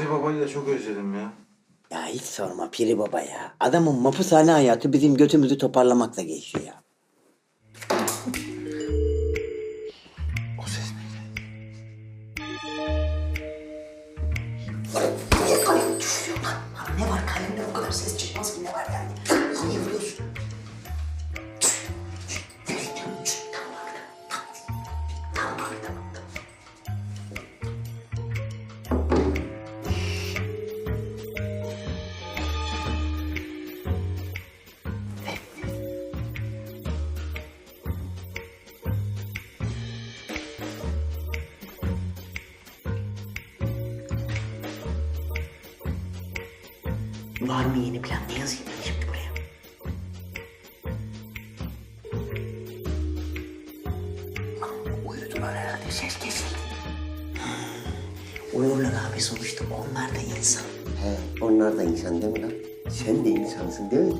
Piri Baba'yı da çok özledim ya. Ya hiç sorma Piri Baba ya. Adamın mapushane hayatı bizim götümüzü toparlamakla geçiyor ya. O ses neydi? Niye kalem düşürüyor lan? Lan ne var kalemde bu kadar ses çıkmaz ki ne var yani? Niye vuruyorsun? Nereye gidiyorsun? Tamam tamam. Tamam tamam tamam. Var mı yeni plan? Ne yazayım ben şimdi buraya? Uyudular herhalde ses kesildi. Uyurlar abi sonuçta onlar da insan. He, onlar da insan değil mi lan? Sen de insansın değil mi?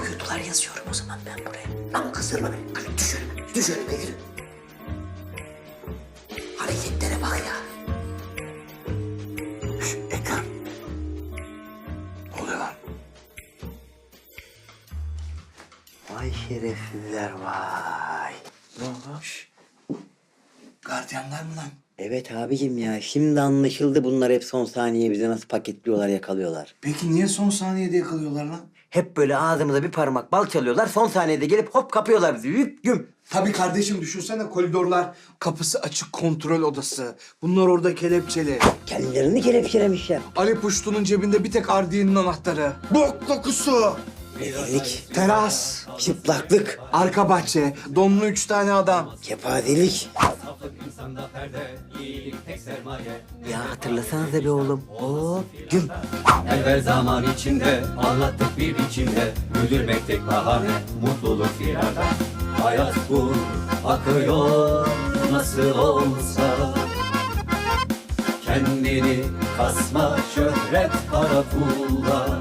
Uyudular yazıyorum o zaman ben buraya. Ama kızdırma beni. Hadi düş önüme. Düş önüme yürü. Vay şerefsizler vay. Ne oldu? Gardiyanlar mı lan? Evet abicim ya şimdi anlaşıldı bunlar hep son saniye bize nasıl paketliyorlar yakalıyorlar. Peki niye son saniyede yakalıyorlar lan? Hep böyle ağzımıza bir parmak bal çalıyorlar son saniyede gelip hop kapıyorlar bizi hüp güm. Tabii kardeşim düşünsene koridorlar, kapısı açık kontrol odası. Bunlar orada kelepçeli. Kendilerini kelepçelemişler. Ali Puştu'nun cebinde bir tek Ardiye'nin anahtarı. Bok kokusu. Rezillik, Teras, çıplaklık, arka bahçe, donlu üç tane adam. kepazelik. Ya hatırlasanıza be oğlum. Hop güm. Evvel zaman içinde anlattık bir biçimde Güldürmek tek bahane mutluluk firarda Hayat bu akıyor nasıl olsa Kendini kasma şöhret kara kulda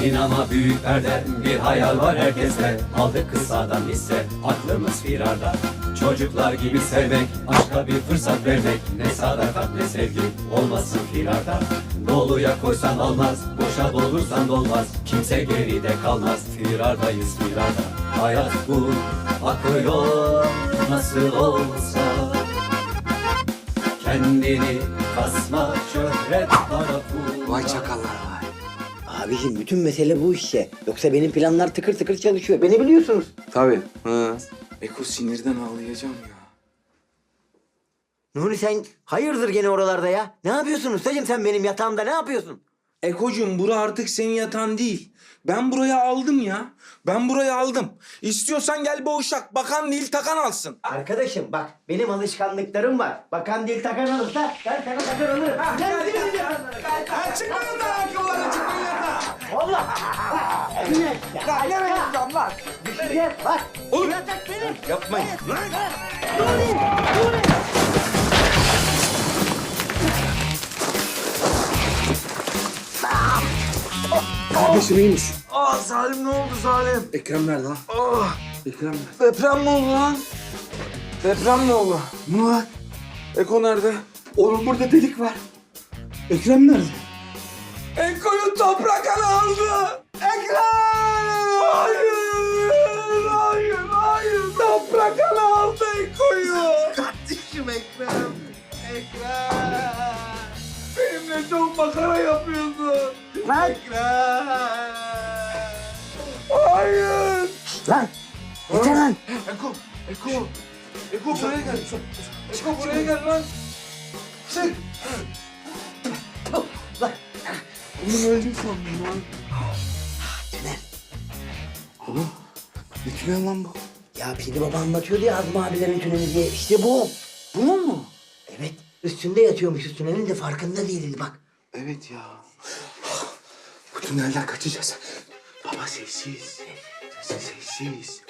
Sinema büyük perde bir hayal var herkeste. Aldık kısadan hisse aklımız firarda. Çocuklar gibi sevmek aşka bir fırsat vermek. Ne sadakat ne sevgi olmasın firarda. Doluya koysan olmaz boşa doldursan dolmaz. Kimse geride kalmaz firardayız firarda. Hayat bu akıyor nasıl olsa. Kendini kasma şöhret kulda Vay çakallar. Abicim bütün mesele bu işte. Yoksa benim planlar tıkır tıkır çalışıyor. Beni biliyorsunuz. Tabii. Ha. Eko sinirden ağlayacağım ya. Nuri sen hayırdır gene oralarda ya? Ne yapıyorsun ustacığım sen benim yatağımda ne yapıyorsun? Ekocuğum bura artık senin yatan değil. Ben buraya aldım ya. Ben buraya aldım. İstiyorsan gel boğuşak. Bakan değil takan alsın. Arkadaşım bak benim alışkanlıklarım var. Bakan dil takan alırsa ben sana takar alırım. Gel seni Ha, çıkmayın da ayakkabılarla çıkmayın yatağa. Allah! Güneş! Ya ne vereceğim lan? Düşeceğiz bak! Oğlum. Yatak benim! Yapmayın. Nuri! Nuri! Kardeşim iyiymiş. Aa Salim ne oldu Salim? Ekrem nerede lan? Ah, Ekrem nerede? deprem mi oldu lan? Deprem mi oldu? Ne var? Eko nerede? Oğlum burada delik var. Ekrem nerede? Eko'yu toprak aldı. Ekrem! Hayır, hayır, hayır. Toprak aldı Eko'yu. Kardeşim Ekrem. Ekrem. Benimle çok makara yapıyorsun. Lan! Ekrem. Hayır. Lan! Yeter lan! Eko, Eko. Eko buraya gel. Eko buraya gel lan. Çık. Oğlum öldüm sandım lan. Caner! Ne tünel lan bu? Ya Piri Baba anlatıyordu ya Azmi abilerin tüneli diye. İşte bu. Bu mu? Evet. Üstünde yatıyormuşuz tünelin de farkında değiliz bak. Evet ya. Bu tünelden kaçacağız. Baba sessiz. Sessiz.